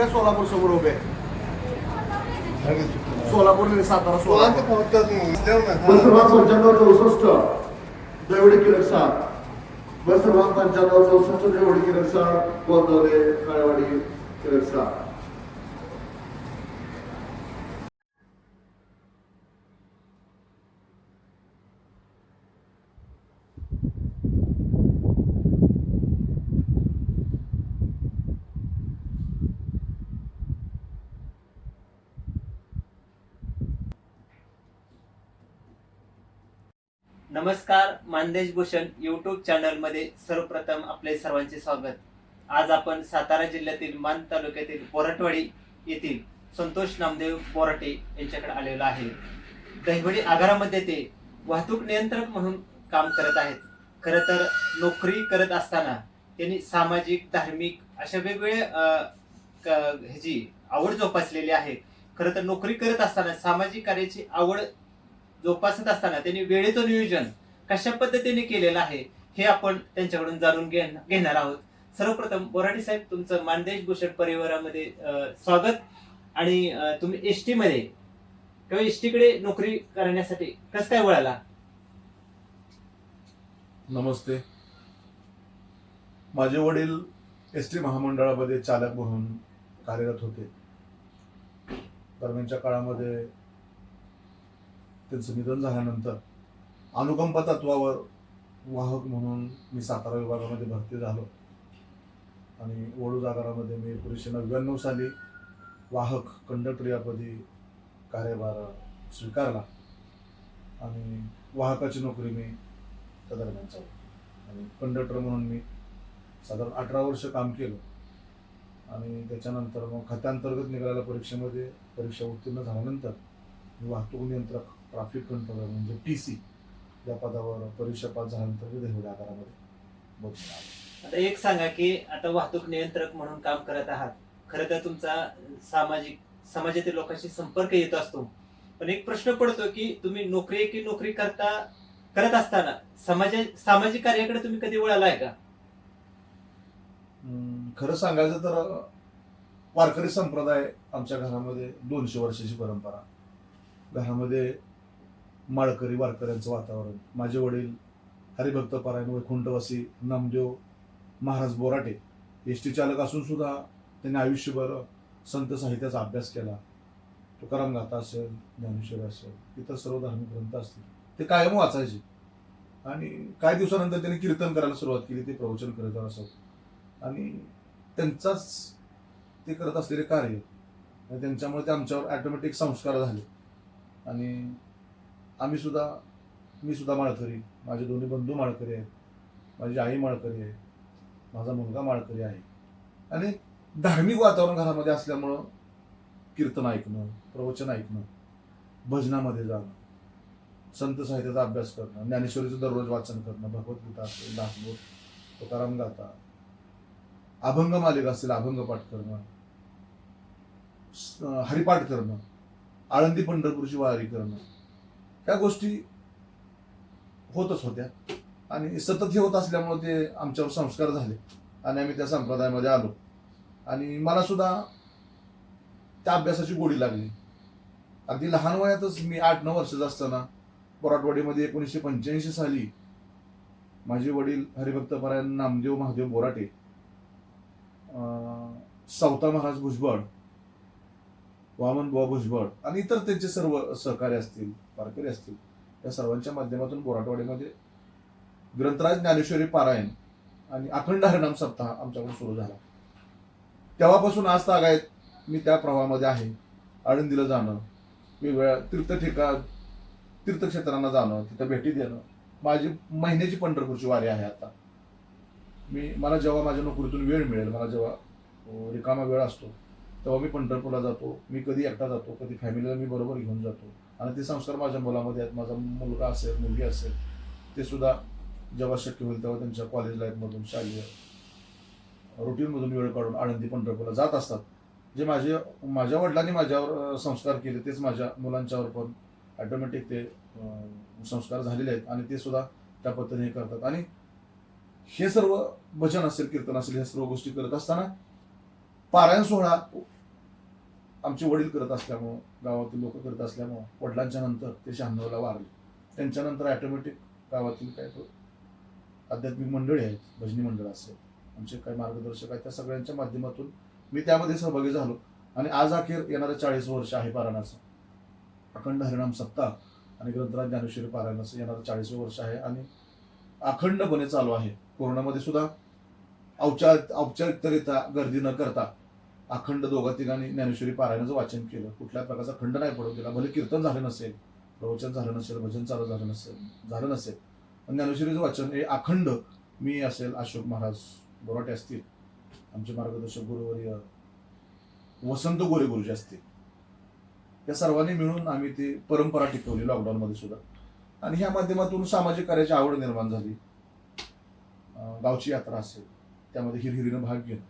काय सोलापूर समोर उभे. सोलापूर सातारा सोलापूर. बसरवान पंच्याण्णव चौसष्ट. देवडी किरण सात बसरवान पंच्याण्णव चौसष्ट देवडी किरण सात गोंदवले काळेवाडी सात नमस्कार मानदेश भूषण युट्यूब चॅनलमध्ये सर्वप्रथम आपले सर्वांचे स्वागत. आज आपण सातारा जिल्ह्यातील मान तालुक्यातील बोरटवाडी येथील संतोष नामदेव बोराटे यांच्याकडे आलेलो आहे. दहिवडी आगारामध्ये ते वाहतूक नियंत्रक म्हणून काम करत आहेत. खर तर नोकरी करत असताना त्यांनी सामाजिक धार्मिक अशा वेगवेगळ्या क- ह्याची आवड जोपासलेली आहे. खरं तर नोकरी करत असताना सामाजिक कार्याची आवड जोपासत असताना त्यांनी वेळेचं नियोजन कशा पद्धतीने केलेलं आहे हे आपण त्यांच्याकडून जाणून घेणार आहोत. सर्वप्रथम बोराटे साहेब तुमचं मानदेश भूषण परिवारामध्ये स्वागत. आणि तुम्ही एस टी मध्ये किंवा एसकडे नोकरी करण्यासाठी कसं काय वळाला? नमस्ते. माझे वडील एस टी महामंडळामध्ये चालक म्हणून कार्यरत होते. दरम्यानच्या काळामध्ये त्यांचं निधन झाल्यानंतर अनुकंपा तत्वावर वाहक म्हणून मी सातारा विभागामध्ये भरती झालो. आणि वडू आगारामध्ये मी एकोणीसशे नव्याण्णव साली वाहक कंडक्टर यापदी कार्यभार स्वीकारला आणि वाहकाची नोकरी मी त्या दरम्यान चालू आणि कंडक्टर म्हणून मी साधारण अठरा वर्ष काम केलं. आणि त्याच्यानंतर मग खात्यांतर्गत निघालेल्या परीक्षेमध्ये परीक्षा उत्तीर्ण झाल्यानंतर मी वाहतूक नियंत्रक ट्रॅफिक कंट्रोलर म्हणजे टी सी या पदावर परीक्षा पास झाल्यानंतर देवडी आकारामध्ये आलो. आता एक सांगा की आता वाहतूक नियंत्रक म्हणून काम करत आहात. खरं तर तुमचा सामाजिक समाजातील लोकांशी संपर्क येत असतो. पण एक प्रश्न पडतो की तुम्ही नोकरी की नोकरी करता करत असताना समाज सामाजिक कार्याकडे तुम्ही कधी वळालाय का? खरं सांगायचं तर वारकरी संप्रदाय आमच्या घरामध्ये दोनशे वर्षाची परंपरा. घरामध्ये माळकरी वारकऱ्यांचं वातावरण. माझे वडील हरिभक्त पारायण वैकुंठवासी नामदेव महाराज बोराटे एस टी चालक असून सुद्धा त्यांनी आयुष्यभर संत साहित्याचा अभ्यास केला. तुकाराम गाथा असेल ज्ञानेश्वर असेल इतर सर्व धार्मिक ग्रंथ असतील ते कायम वाचायचे. आणि काही दिवसानंतर त्यांनी कीर्तन करायला सुरुवात केली ते प्रवचन करत असत. आणि त्यांचाच ते करत असलेले कार्य त्यांच्यामुळे ते आमच्यावर ॲटोमॅटिक संस्कार झाले. आणि आम्ही सुद्धा मी सुद्धा माळकरी. माझे दोन्ही बंधू माळकरी आहेत. माझी आई माळकरी आहे. माझा मुलगा माळकरी आहे. आणि धार्मिक वातावरण घरामध्ये असल्यामुळं कीर्तन ऐकणं प्रवचन ऐकणं भजनामध्ये जाणं संत साहित्याचा अभ्यास करणं ज्ञानेश्वरीचं दररोज वाचन करणं भगवद्गीता असेल दासबोध तुकाराम गाता अभंग मालिका असतील अभंग पाठ करणं स- हरिपाठ करणं आळंदी पंढरपूरची वारी करणं त्या गोष्टी होतच होत्या. आणि सतत हे होत असल्यामुळे ते आमच्यावर संस्कार झाले आणि आम्ही त्या संप्रदायामध्ये आलो. आणि मला सुद्धा त्या अभ्यासाची गोडी लागली. अगदी लहान वयातच मी आठ नऊ वर्षाचा असताना बोराटवाडीमध्ये एकोणीसशे पंच्याऐंशी साली माझे वडील हरिभक्त परायण नामदेव महादेव बोराटे सावता महाराज भुजबळ वामन बुवा भुजबळ आणि इतर त्यांचे सर्व सहकारी असतील वारकरी असतील या सर्वांच्या माध्यमातून बोराटवाडीमध्ये ग्रंथराज ज्ञानेश्वरी पारायण आणि अखंड हरिनाम सप्ताह आमच्याकडून सुरू झाला. तेव्हापासून आज ताग आहेत मी त्या प्रवाहामध्ये आहे आळंदीला जाणं वेगवेगळ्या तीर्थठिका तीर्थक्षेत्रांना जाणं तिथं भेटी देणं. माझी महिन्याची पंढरपूरची वारी आहे आता. मी मला जेव्हा माझ्या नोकरीतून वेळ मिळेल मला जेव्हा रिकामा वेळ असतो तेव्हा मी पंढरपूरला जातो मी कधी एकटा जातो कधी फॅमिलीला मी बरोबर घेऊन जातो. आणि ते संस्कार माझ्या मुलामध्ये आहेत माझा मुलगा असेल मुलगी असेल ते सुद्धा जेव्हा शक्य होईल तेव्हा त्यांच्या कॉलेज लाईफमधून शालेय रुटीनमधून वेळ काढून आळंदी पंढरपूरला जात असतात. जे माझे माझ्या वडिलांनी माझ्यावर संस्कार केले तेच माझ्या मुलांच्यावर पण ॲटोमॅटिक ते संस्कार झालेले आहेत. आणि ते सुद्धा त्या पद्धतीने करतात. आणि हे सर्व भजन असेल कीर्तन असेल ह्या सर्व गोष्टी करत असताना पारायण सोहळा आमचे वडील करत असल्यामुळं गावातील लोक करत असल्यामुळं वडिलांच्या नंतर ते शहाण्णवला वारले. त्यांच्यानंतर ॲटोमॅटिक गावातील काय आध्यात्मिक मंडळी आहेत भजनी मंडळ असेल आमचे काही मार्गदर्शक आहेत त्या सगळ्यांच्या माध्यमातून मी त्यामध्ये सहभागी झालो. आणि आज अखेर येणारं चाळीस वर्ष आहे पारायणाचं. अखंड हरिणाम सप्ताह आणि ग्रंथराज ज्ञानेश्वरी पारायणाचं येणारं चाळीस वर्ष आहे आणि अखंडपणे चालू आहे. कोरोनामध्ये सुद्धा औपचार औपचारिकरित्या गर्दी न करता अखंड दोघा तिघांनी ज्ञानेश्वरी पारायणाचं वाचन केलं. कुठल्या प्रकारचा खंड नाही पडू दिला भले कीर्तन झालं नसेल प्रवचन झालं नसेल भजन चालू झालं नसेल झालं नसेल पण ज्ञानेश्वरीचं वाचन हे अखंड मी असेल अशोक महाराज बोराटे असतील आमचे मार्गदर्शक गुरुवर्य वसंत गोरे गुरुजी असतील. या सर्वांनी मिळून आम्ही ती परंपरा टिकवली लॉकडाऊनमध्ये सुद्धा. आणि ह्या माध्यमातून सामाजिक कार्याची आवड निर्माण झाली. गावची यात्रा असेल त्यामध्ये हिरहिरीनं भाग घेणं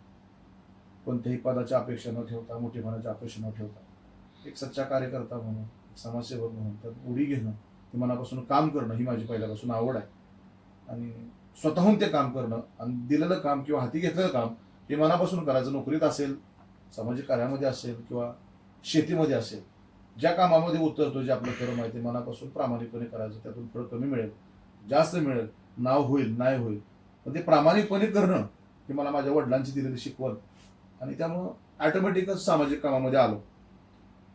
कोणत्याही पदाच्या अपेक्षा न ठेवता मोठेपणाच्या अपेक्षा न ठेवता. एक सच्चा कार्यकर्ता म्हणून समाजसेवक म्हणून त्यात उडी घेणं ते मनापासून काम करणं ही माझी पहिल्यापासून आवड आहे. आणि स्वतःहून ते काम करणं आणि दिलेलं काम किंवा हाती घेतलेलं काम हे मनापासून करायचं. नोकरीत असेल सामाजिक कार्यामध्ये असेल किंवा शेतीमध्ये असेल ज्या कामामध्ये उतरतो जे आपलं कर्म आहे ते मनापासून प्रामाणिकपणे करायचं त्यातून फळ कमी मिळेल जास्त मिळेल नाव होईल नाही होईल. पण ते प्रामाणिकपणे करणं हे मला माझ्या वडिलांची दिलेली शिकवण. आणि त्यामुळं ॲटोमॅटिकच सामाजिक कामामध्ये आलो.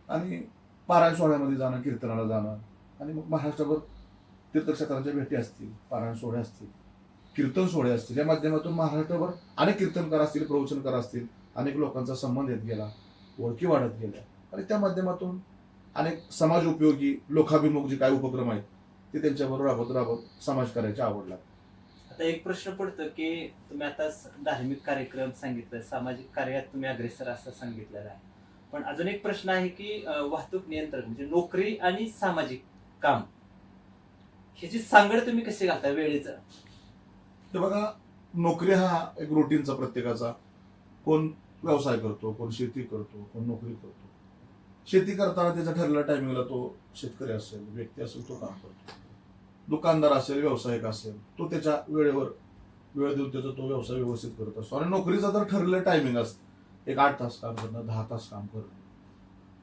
आणि पारायण सोहळ्यामध्ये जाणं कीर्तनाला जाणं. आणि मग महाराष्ट्रभर तीर्थक्षेत्रांच्या भेटी असतील पारायण सोहळे असतील कीर्तन सोहळे असतील. या माध्यमातून महाराष्ट्रभर अनेक कीर्तनकार असतील प्रवचनकार असतील अनेक लोकांचा संबंध येत गेला ओळखी वाढत गेल्या. आणि त्या माध्यमातून अनेक समाज उपयोगी लोकाभिमुख जे काही उपक्रम आहेत ते त्यांच्याबरोबर राबत राबत समाज करायची आवड लागते आता एक प्रश्न पडतो की तुम्ही आता धार्मिक कार्यक्रम सांगितलं सामाजिक कार्यात तुम्ही अग्रेसर असं सांगितलेलं आहे. पण अजून एक प्रश्न आहे की वाहतूक नियंत्रण म्हणजे नोकरी आणि सामाजिक काम ह्याची सांगड तुम्ही कशी घालता वेळेचं? तर बघा नोकरी हा एक रुटीनचा प्रत्येकाचा. कोण व्यवसाय करतो कोण शेती करतो कोण नोकरी करतो. शेती करताना त्याच्या ठरलेल्या टायमिंगला तो शेतकरी असेल व्यक्ती असेल तो काम करतो. दुकानदार असेल व्यावसायिक असेल तो त्याच्या वेळेवर वेळ देऊन त्याचा तो व्यवसाय व्यवस्थित करत असतो. आणि नोकरीचा तर ठरलेलं टायमिंग असतं. एक आठ तास काम करणं दहा तास काम करणं.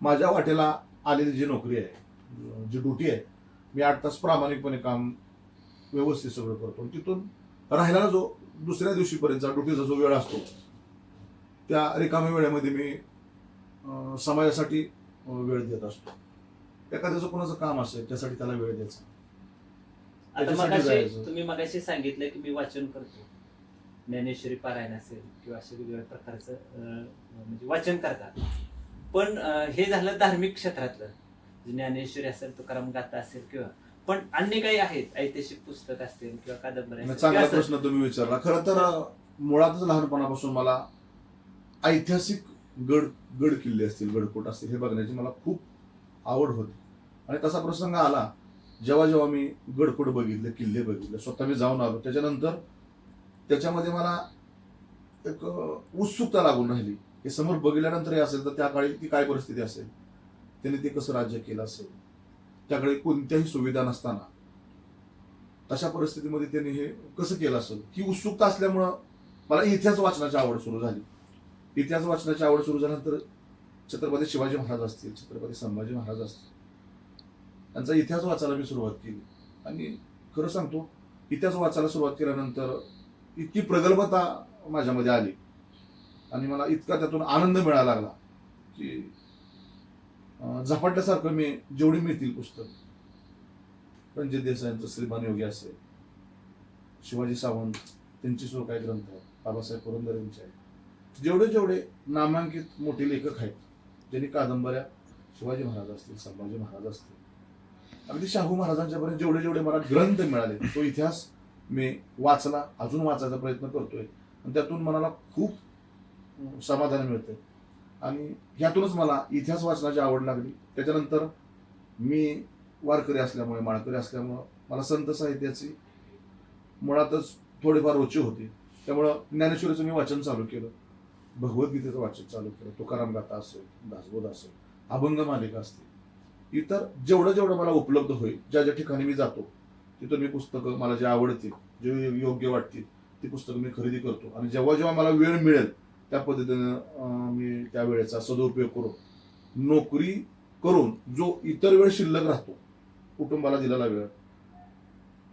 माझ्या वाटेला आलेली जी नोकरी आहे जी ड्युटी आहे मी आठ तास प्रामाणिकपणे काम व्यवस्थित सगळं करतो. आणि तिथून राहिलेला जो दुसऱ्या दिवशीपर्यंतचा ड्युटीचा जो वेळ असतो त्या रिकाम्या वेळेमध्ये मी समाजासाठी वेळ देत असतो. एखाद्याचं कोणाचं काम असेल त्यासाठी त्याला वेळ द्यायचा. आता त्याच्यासाठी मगाशी जायचं. तुम्ही मगाशी सांगितलं की मी वाचन करतो. ज्ञानेश्वरी पारायण असेल किंवा अशा वेगवेगळ्या प्रकारचं अं, म्हणजे वाचन करतात. पण अं, हे झालं धार्मिक क्षेत्रातलं. ज्ञानेश्वरी असेल तुकाराम गाथा असेल किंवा पण अन्य काही आहेत ऐतिहासिक पुस्तक असतील किंवा असतील चांगला किंवा असं- प्रश्न तुम्ही विचारला. खरं तर अं, मुळातच लहानपणापासून मला ऐतिहासिक गड गड किल्ले असतील गडकोट असतील हे बघण्याची मला खूप आवड होती. आणि तसा प्रसंग आला. जेव्हा जेव्हा मी गडकोट बघितले किल्ले बघितले स्वतः मी जाऊन आलो त्याच्यानंतर त्याच्यामध्ये मला एक उत्सुकता लागून राहिली. हे समोर बघितल्यानंतरही असेल तर त्या काळी ती काय परिस्थिती असेल? त्याने ते कसं राज्य केलं असेल? त्याकडे कोणत्याही सुविधा नसताना. तशा परिस्थितीमध्ये त्यांनी हे कसं केलं असेल? ही उत्सुकता असल्यामुळं मला इतिहास वाचनाची आवड सुरू झाली. इतिहास वाचनाची आवड सुरू झाल्यानंतर छत्रपती शिवाजी महाराज असतील छत्रपती संभाजी महाराज असतील त्यांचा इतिहास वाचायला मी सुरुवात केली. आणि खरं सांगतो इतिहास वाचायला सुरुवात केल्यानंतर इतकी प्रगल्भता माझ्यामध्ये आली. आणि मला इतका त्यातून आनंद मिळायला लागला की झपाटल्यासारखं मी जेवढी मिळतील पुस्तक. रणजित देसाईंचं श्रीमान योगी असेल शिवाजी सावंत त्यांची सुरू काही ग्रंथ आहेत. बाबासाहेब पुरंदर यांचे आहेत. जेवढे जेवढे नामांकित मोठे लेखक आहेत ज्यांनी कादंबऱ्या शिवाजी महाराज असतील संभाजी महाराज असतील अगदी शाहू महाराजांच्यापर्यंत जेवढे जेवढे मला ग्रंथ मिळाले तो इतिहास मी वाचला अजून वाचायचा प्रयत्न करतोय. आणि त्यातून मनाला खूप समाधान मिळतंय. आणि ह्यातूनच मला इतिहास वाचनाची आवड लागली. त्याच्यानंतर मी वारकरी असल्यामुळे माळकरी असल्यामुळं मला संत साहित्याची मुळातच थोडीफार रुची होती. त्यामुळं ज्ञानेश्वरीचं मी वाचन चालू केलं. भगवद्गीतेचं वाचन चालू केलं. तुकाराम गाथा असेल दासबोध असेल अभंग मालिका असतील. इतर जेवढं जेवढं मला उपलब्ध होईल ज्या ज्या ठिकाणी मी जातो तिथून मी पुस्तकं मला जे आवडतील जे योग्य वाटतील ती पुस्तकं मी खरेदी करतो. आणि जेव्हा जेव्हा मला वेळ मिळेल त्या पद्धतीनं मी त्या वेळेचा सदुपयोग करून नोकरी करून जो इतर वेळ शिल्लक राहतो कुटुंबाला दिलेला वेळ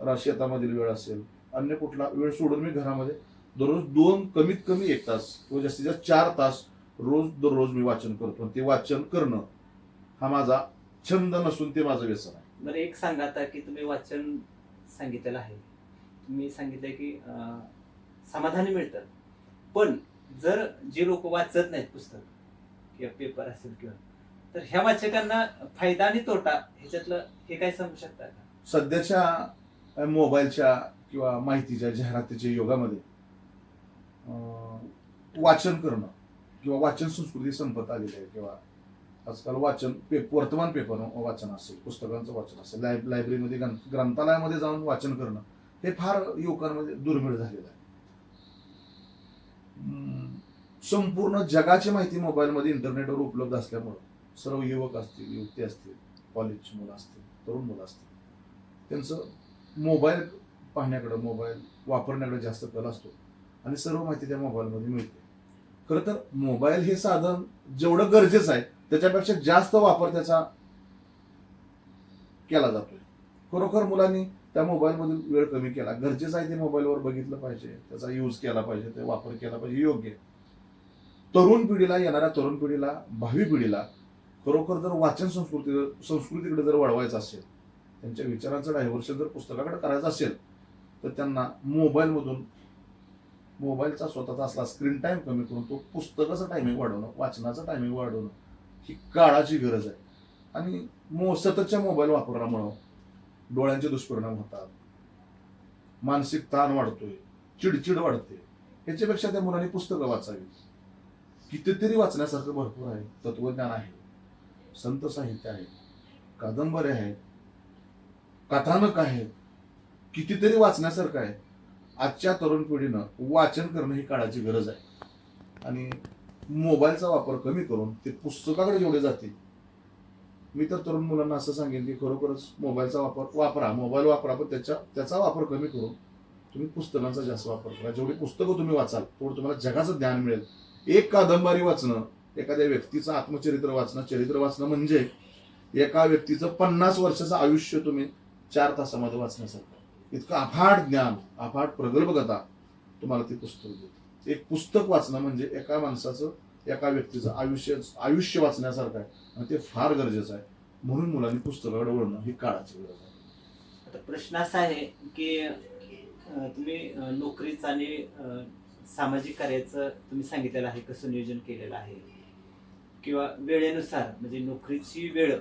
रा- शेतामधील वेळ असेल अन्य कुठला वेळ सोडून मी घरामध्ये दररोज दोन कमीत कमी एक तास किंवा जास्तीत जास्त चार तास रोज दररोज मी वाचन करतो. आणि ते वाचन करणं हा माझा छंद नसून ते माझं व्यसन आहे. बरं एक सांगा आता की तुम्ही वाचन सांगितलेलं आहे. तुम्ही सांगितलंय की अं, समाधानी मिळतं पण जर जे लोक वाचत नाहीत पुस्तक किंवा पेपर असेल किंवा तर ह्या वाचकांना फायदा आणि तोटा ह्याच्यातलं हे काय सांगू शकता का? सध्याच्या अ, मोबाईलच्या किंवा माहितीच्या जाहिरातीच्या युगामध्ये अ, वाचन करणं किंवा वाचन संस्कृती संपत आलेली आहे किंवा आजकाल वाचन पेप वर्तमान पेपर वाचन असेल पुस्तकांचं वाचन असेल. लाय लायब्ररीमध्ये ग्रंथालयामध्ये जाऊन वाचन करणं हे फार युवकांमध्ये दुर्मिळ झालेलं आहे. संपूर्ण जगाची माहिती मोबाईलमध्ये इंटरनेटवर उपलब्ध असल्यामुळं सर्व युवक असतील युवती असतील कॉलेजची मुलं असतील तरुण मुलं असतील त्यांचं मोबाईल पाहण्याकडं मोबाईल वापरण्याकडे जास्त कल असतो आणि सर्व माहिती त्या मोबाईलमध्ये मिळते. खरं तर मोबाईल हे साधन जेवढं गरजेचं आहे त्याच्यापेक्षा जास्त वापर त्याचा केला जातोय खरोखर मुलांनी त्या मोबाईलमधील वेळ कमी केला. गरजेचं आहे ते मोबाईलवर बघितलं पाहिजे त्याचा यूज केला पाहिजे ते वापर केला पाहिजे योग्य. तरुण पिढीला येणाऱ्या तरुण पिढीला भावी पिढीला खरोखर जर वाचन संस्कृती संस्कृतीकडे जर वळवायचं असेल त्यांच्या विचारांचं डायव्हर्शन जर पुस्तकाकडे करायचं असेल तर त्यांना मोबाईलमधून मोबाईलचा स्वतःचा असला स्क्रीन टाइम कमी करून तो पुस्तकाचं टायमिंग वाढवणं वाचनाचं टायमिंग वाढवणं ही काळाची गरज आहे. आणि मो सततच्या मोबाईल वापरण्यामुळं डोळ्यांचे दुष्परिणाम होतात. मानसिक ताण वाढतोय चिडचिड वाढते. ह्याच्यापेक्षा त्या मुलांनी पुस्तकं वाचावी. कितीतरी वाचण्यासारखं भरपूर आहे तत्वज्ञान आहे. संत साहित्य आहे कादंबऱ्या आहेत कथानक आहेत. कितीतरी वाचण्यासारखं आहे. आजच्या तरुण पिढीनं वाचन करणं ही काळाची गरज आहे. आणि मोबाईलचा वापर कमी करून ते पुस्तकाकडे जेवढे जातील मी तर तरुण मुलांना असं सांगेन की खरोखरच मोबाईलचा वापर वापरा मोबाईल वापरा पण त्याच्या त्याचा वापर कमी करून तुम्ही पुस्तकांचा जास्त वापर करा. जेवढी पुस्तकं तुम्ही वाचाल तेवढं तुम्हाला जगाचं ज्ञान मिळेल. एक कादंबरी वाचणं एखाद्या व्यक्तीचं आत्मचरित्र वाचणं चरित्र वाचणं म्हणजे एका व्यक्तीचं पन्नास वर्षाचं आयुष्य तुम्ही चार तासामध्ये वाचण्यासारखं. इतकं अफाट ज्ञान अफाट प्रगल्भकथा तुम्हाला ते पुस्तक देते. एक पुस्तक वाचणं म्हणजे एका माणसाचं एका व्यक्तीचं आयुष्य आयुष्य वाचण्यासारखं आहे. आणि ते फार गरजेचं आहे. म्हणून मुलांनी पुस्तकाकडे वळणं ही काळाची गरज आहे. आता प्रश्न असा आहे की अं, तुम्ही अं, नोकरीचं आणि अं, सामाजिक कार्याचं तुम्ही सांगितलेलं आहे कसं नियोजन केलेलं आहे. किंवा वेळेनुसार म्हणजे नोकरीची वेळ.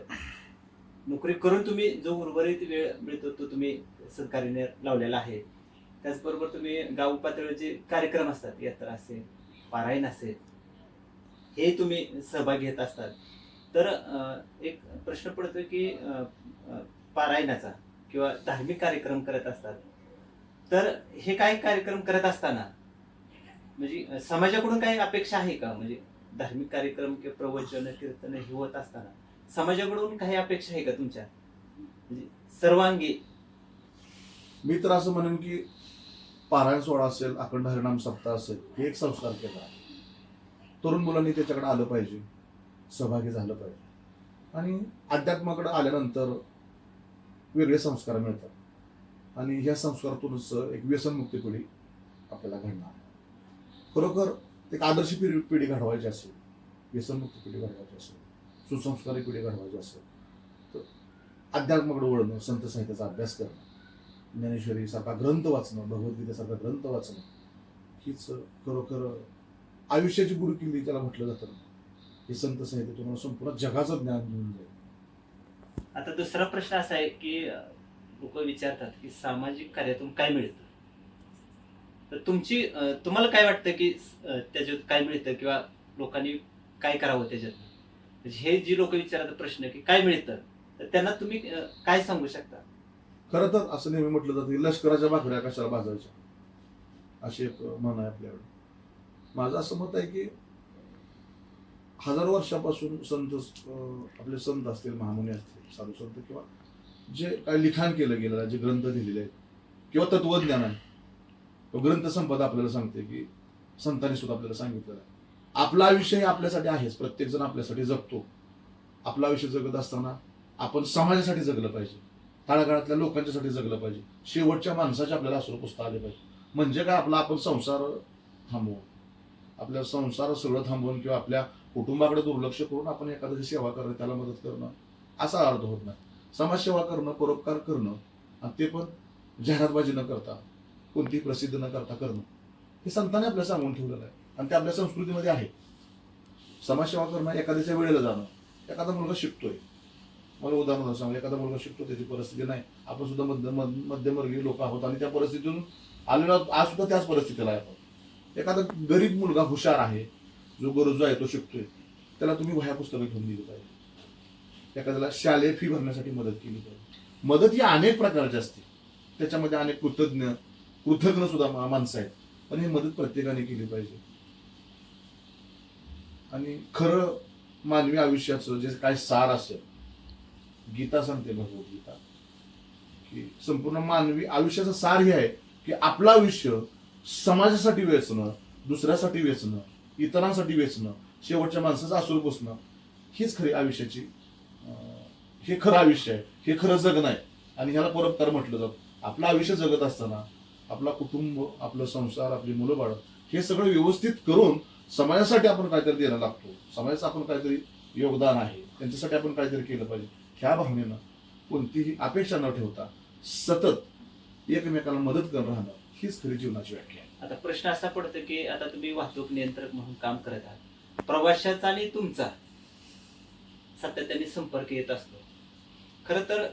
नोकरी करून तुम्ही जो उर्वरित वेळ मिळतो तो तुम्ही सरकारीने लावलेला आहे. त्याचबरोबर तुम्ही गाव पातळीचे कार्यक्रम असतात यात्रा असेल पारायण असेल हे तुम्ही सहभाग घेत असतात. तर एक प्रश्न पडतो की पारायणाचा किंवा धार्मिक कार्यक्रम करत असतात. तर हे काय कार्यक्रम करत असताना म्हणजे समाजाकडून काही अपेक्षा आहे का? म्हणजे धार्मिक कार्यक्रम किंवा प्रवचन कीर्तन हे होत असताना समाजाकडून काही अपेक्षा आहे का तुमच्या? म्हणजे सर्वांगी मी तर असं म्हणेन की पारायण सोहळा असेल अखंड हरिणाम सप्ताह असेल हे एक संस्कार केला. तरुण मुलांनी त्याच्याकडे आलं पाहिजे. सहभागी झालं पाहिजे. आणि अध्यात्माकडे आल्यानंतर वेगळे संस्कार मिळतात. आणि ह्या संस्कारातूनच एक व्यसनमुक्ती पिढी आपल्याला घडणार. खरोखर एक आदर्श पिढी पिढी घडवायची असेल व्यसनमुक्त पिढी घडवायची असेल सुसंस्कारी पिढी घडवायची असेल तर अध्यात्माकडे वळणं संत साहित्याचा अभ्यास करणं ज्ञानेश्वरी सारखा ग्रंथ वाचणं भगवद्गीतेसारखा ग्रंथ वाचणं हीच खरोखर आयुष्याची गुरुकिल्ली त्याला म्हटलं जातं. हे संत साहित्य तुम्हाला संपूर्ण जगाचं ज्ञान घेऊन जाईल आता दुसरा प्रश्न असा आहे की लोक विचारतात की सामाजिक कार्यातून काय मिळतं? तर तुमची तुम्हाला काय वाटतं की त्याच्यात काय मिळतं किंवा लोकांनी काय करावं त्याच्यात? म्हणजे हे जी लोक विचारतात प्रश्न की काय मिळतं तर त्यांना तुम्ही काय सांगू शकता? खरं तर असं नेहमी म्हटलं जातं की लष्कराच्या भाकऱ्या कशाला भाजायच्या? अशी एक म्हण आहे आपल्याकडे. माझं असं मत आहे की हजारो वर्षापासून संत आपले संत असतील महामुनी असतील साधू संत किंवा जे काय लिखाण केलं गेलं आहे, जे ग्रंथ लिहिलेले आहेत किंवा तत्वज्ञान आहे तो ग्रंथ संपदा आपल्याला सांगते की संतांनी सुद्धा आपल्याला सांगितलेलं आहे. आपला आयुष्य हे आपल्यासाठी आहेच. प्रत्येकजण आपल्यासाठी जगतो. आपला आयुष्य जगत असताना आपण समाजासाठी जगलं पाहिजे. तळागाळातल्या लोकांच्यासाठी जगलं पाहिजे. शेवटच्या माणसाचे आपल्याला असं पुस्तक आले पाहिजे. म्हणजे काय? आपला आपण संसार थांबवून. आपल्या संसार सगळं थांबवून किंवा आपल्या कुटुंबाकडे दुर्लक्ष करून आपण एखाद्याची सेवा करणं त्याला मदत करणं असा अर्थ होत नाही. समाजसेवा करणं परोपकार करणं आणि ते पण जाहिरातबाजी न करता कोणतीही प्रसिद्ध न करता करणं हे संतांनी आपल्याला सांगून ठेवलेलं आहे. आणि ते आपल्या संस्कृतीमध्ये आहे. समाजसेवा करणं एखाद्याच्या वेळेला जाणं एखादा मुलगा शिकतोय. मला उदाहरण सांगू. एखादा मुलगा शिकतो त्याची परिस्थिती नाही. आपण सुद्धा मध्यम मध्यमवर्गीय लोक आहोत आणि त्या परिस्थितीतून आलेलो आज सुद्धा त्याच परिस्थितीला आहे. आपण एखादा गरीब मुलगा हुशार आहे जो गरजू आहे तो शिकतोय. त्याला तुम्ही वह्या पुस्तकं घेऊन दिली पाहिजे. एखाद्याला शालेय फी भरण्यासाठी मदत केली पाहिजे. मदत ही अनेक प्रकारची असते. त्याच्यामध्ये अनेक कृतज्ञ कृतज्ञ सुद्धा माणसं आहेत. पण ही मदत प्रत्येकाने केली पाहिजे. आणि खरं मानवी आयुष्याचं जे काय सार असेल गीता सांगते भगवद्गीता की संपूर्ण मानवी आयुष्याचं सार हे आहे की आपलं आयुष्य समाजासाठी वेचणं दुसऱ्यासाठी वेचणं इतरांसाठी वेचणं शेवटच्या माणसाचं आसूर पुसणं हीच खरी आयुष्याची हे खरं आयुष्य आहे हे खरं जगणं आहे आणि ह्याला परोपकार म्हटलं जातं. आपलं आयुष्य जगत असताना आपला कुटुंब आपलं संसार आपली मुलं बाळ हे सगळं व्यवस्थित करून समाजासाठी आपण काहीतरी द्यायला लागतो. समाजाचं आपण काहीतरी योगदान आहे. त्यांच्यासाठी आपण काहीतरी केलं पाहिजे. ह्या भावनेनं कोणतीही अपेक्षा न ठेवता सतत एकमेकाला मदत करत राहणं हीच खरी जीवनाची व्याख्या आहे. आता प्रश्न असा पडतो की आता तुम्ही वाहतूक नियंत्रक म्हणून काम करत आहात. प्रवाशाचा आणि तुमचा सातत्याने संपर्क येत असतो. खर तर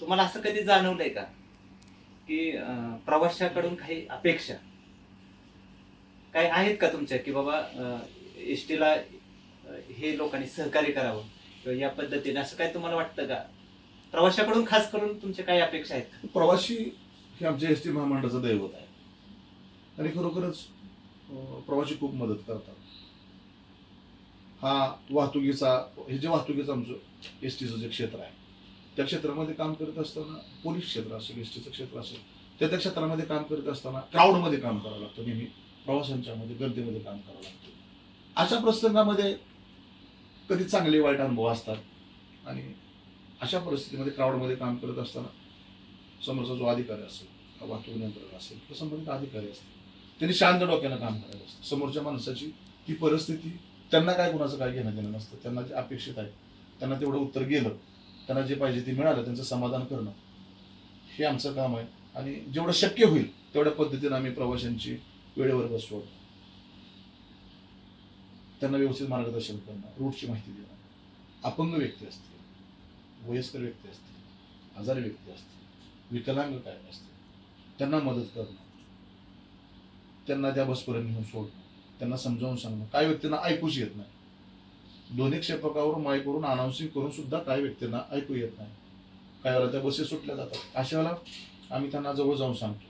तुम्हाला असं कधी जाणवलंय का की प्रवाशाकडून काही अपेक्षा काय आहेत का तुमच्या की बाबा एस टीला हे लोकांनी सहकार्य करावं? किंवा या पद्धतीने असं काय तुम्हाला वाटतं का? प्रवाशाकडून खास करून तुमच्या काही अपेक्षा आहेत? प्रवासी हे आमच्या एस टी महामंडळाचं दैवत आहे. आणि खरोखरच अं, प्रवासी खूप मदत करतात. हा वाहतुकीचा हे जे वाहतुकीचं आमचं एस टीचं जे क्षेत्र आहे त्या क्षेत्रामध्ये काम करत असताना पोलीस क्षेत्र असेल एस टीचं क्षेत्र असेल त्या त्या क्षेत्रामध्ये काम करत असताना क्राऊडमध्ये काम करावं लागतं नेहमी. प्रवाशांच्या मध्ये गर्दीमध्ये काम करावं लागतं. अशा प्रसंगामध्ये कधी चांगले वाईट अनुभव असतात. आणि अशा परिस्थितीमध्ये क्राऊडमध्ये काम करत असताना समोरचा जो अधिकारी असेल वाहतूक नियंत्रण असेल किंवा संबंधित अधिकारी असतील त्यांनी शांत डोक्यानं काम करायचं असतं समोरच्या माणसाची ती परिस्थिती त्यांना काय कुणाचं काय घेणं देणं नसतं. त्यांना जे अपेक्षित आहे त्यांना तेवढं उत्तर गेलं त्यांना जे पाहिजे ते मिळालं त्यांचं समाधान करणं हे आमचं काम आहे. आणि जेवढं शक्य होईल तेवढ्या पद्धतीनं आम्ही प्रवाशांची वेळेवर बसवतो. त्यांना व्यवस्थित मार्गदर्शन करणं रूटची माहिती देणं. अपंग व्यक्ती असते वयस्कर व्यक्ती असते आजारी व्यक्ती असते विकलांग काय असते त्यांना मदत करणं. त्यांना त्या बसपर्यंत नेऊन सोडणं. त्यांना समजावून सांगणं. काही व्यक्तींना ऐकूच येत नाही. दोन्ही क्षेपकावर माईकवरून अनाऊन्सिंग करून सुद्धा काही व्यक्तींना ऐकू येत नाही. काही वेळेला त्या बसेस सुटल्या जातात. अशा वेळेला आम्ही त्यांना जवळ जाऊन सांगतो.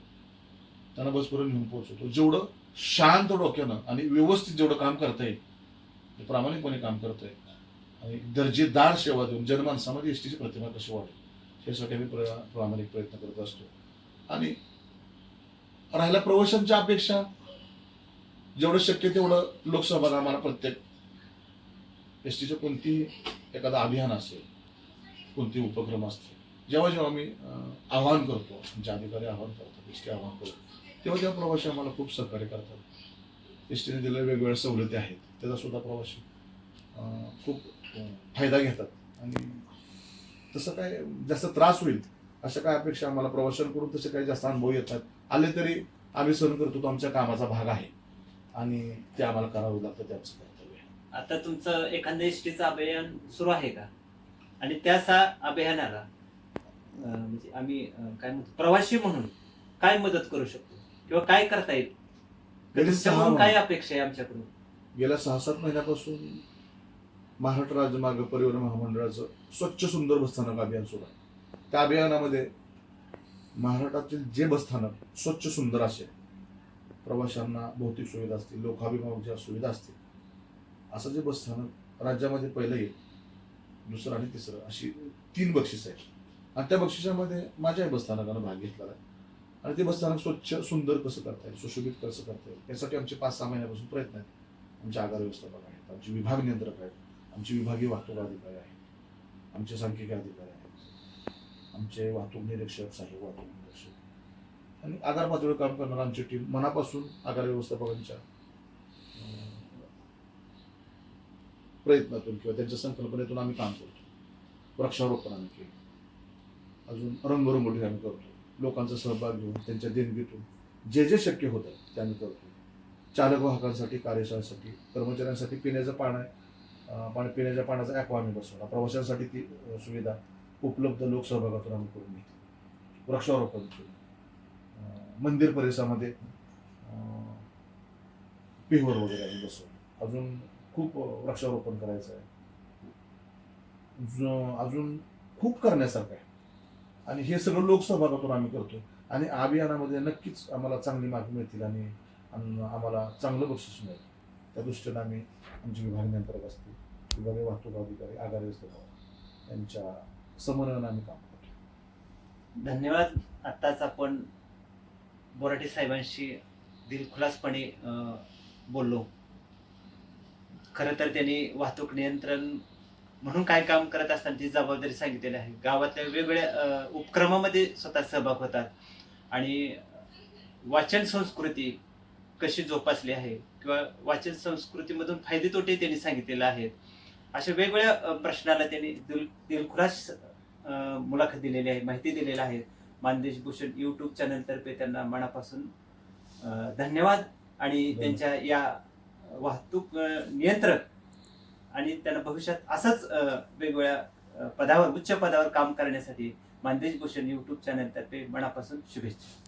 त्यांना बसपर्यंत घेऊन पोहोचवतो. जेवढं शांत डोक्यानं आणि व्यवस्थित जेवढं काम करता येईल ते प्रामाणिकपणे काम करतोय. आणि दर्जेदार सेवा देऊन जनमानसामध्ये एस टीची प्रतिमा कशी वाढेल यासाठी आम्ही प्र- प्रामाणिक प्रयत्न करत असतो. आणि राहिल्या प्रवाशांच्या अपेक्षा जेवढं शक्य तेवढं लोकसभा आम्हाला प्रत्येक एस टीचं कोणतीही एखादं अभियान असेल कोणतेही उपक्रम असतील जेव्हा जेव्हा आम्ही आवाहन करतो आमच्या अधिकारी आवाहन करतात एस टी आवाहन करतो तेव्हा तेव्हा प्रवासी आम्हाला खूप सहकार्य करतात. एस टीने दिलेल्या वेगवेगळ्या सवलती आहेत. त्याचा सुद्धा प्रवासी खूप फायदा घेतात. आणि तसं काय जास्त त्रास होईल अशा काय अपेक्षा आम्हाला प्रवाशांकडून तसे काही जास्त अनुभव येतात. आले तरी आम्ही सहन करतो तो आमच्या कामाचा भाग आहे. आणि ते आम्हाला करावं लागतं त्याचं कर्तव्य आता तुमचं एखाद्या एसटीचं अभियान सुरू आहे का? आणि त्या अभियानाला म्हणजे आम्ही काय म्हणतो प्रवासी म्हणून काय मदत करू शकतो? किंवा काय करता येईल? गेले सहा काय अपेक्षा आहे आमच्याकडून? गेल्या सहा सात महिन्यापासून महाराष्ट्र राज्य मार्ग परिवहन महामंडळाचं स्वच्छ सुंदर बसस्थानक अभियान सुरू आहे. त्या अभियानामध्ये महाराष्ट्रातील जे बसस्थानक स्वच्छ सुंदर असेल प्रवाशांना भौतिक सुविधा असतील लोकाभिमुख सुविधा असतील असं जे बसस्थानक राज्यामध्ये पहिलं येईल दुसरं आणि तिसरं अशी तीन बक्षीस आहेत. आणि त्या बक्षिसामध्ये माझ्याही बसस्थानकानं भाग घेतलेला आहे. आणि ते बसस्थानक स्वच्छ सुंदर कसं करता येईल सुशोभित कसं करता येईल यासाठी आमचे पाच सहा महिन्यापासून प्रयत्न आहेत. आमचे आगार व्यवस्थापक आहेत आमचे विभाग नियंत्रक आहेत आमचे विभागीय वाहतूक अधिकारी आहेत आमचे सांख्यिकी अधिकारी आहेत आमचे वाहतूक निरीक्षक साहेब वाहतूक निरीक्षक. आणि आगार पातळीवर काम करणार आमची टीम मनापासून आगार व्यवस्थापकांच्या प्रयत्नातून किंवा त्यांच्या संकल्पनेतून आम्ही काम करतो. वृक्षारोपण आम्ही केलं. अजून रंगरंगोटी आम्ही करतो. लोकांचा सहभाग घेऊन त्यांच्या देणगीतून जे जे शक्य होतं ते आम्ही करतो. चालक वाहकांसाठी कार्यशाळेसाठी कर्मचाऱ्यांसाठी पिण्याचं पाणी पाणी पिण्याच्या पाण्याचा ॲक्वा आम्ही बसवला. प्रवाशांसाठी ती सुविधा उपलब्ध लोकसहभागातून आम्ही करून घेतली. वृक्षारोपण केलं. मंदिर परिसरामध्ये पिहोर वगैरे आम्ही बसवलं. अजून खूप वृक्षारोपण करायचं आहे. अजून खूप करण्यासारखं आहे. आणि हे सगळं लोकसहभागातून आम्ही करतो आणि अभियानामध्ये नक्कीच आम्हाला चांगली मार्ग मिळतील आणि आम्हाला चांगलं बक्षीस मिळेल. त्या दृष्टीने आम्ही आमचे विभाग नियंत्रक असतील विभागीय वाहतूक अधिकारी आगार असतो यांच्या समन्वयाने आम्ही काम करतो धन्यवाद. आत्ताच आपण बोराटे साहेबांशी दिलखुलासपणे बोललो. खरं तर त्यांनी वाहतूक नियंत्रण म्हणून काय काम करत असताना ती जबाबदारी सांगितलेली आहे गावातल्या वेगवेगळ्या उपक्रमामध्ये स्वतः सहभाग होतात. आणि वाचन संस्कृती कशी जोपासली आहे किंवा वाचन संस्कृतीमधून फायदे तोटे त्यांनी सांगितलेले आहेत अशा वेगवेगळ्या प्रश्नाला त्यांनी दिल दिलखुलास मुलाखत दिलेली आहे माहिती दिलेली आहे. मानदेश भूषण युट्यूब चॅनलतर्फे त्यांना मनापासून धन्यवाद. आणि त्यांच्या या वाहतूक नियंत्रक आणि त्यांना भविष्यात असंच वेगवेगळ्या पदावर उच्च पदावर काम करण्यासाठी मानदेश भूषण युट्यूब चॅनलतर्फे मनापासून शुभेच्छा.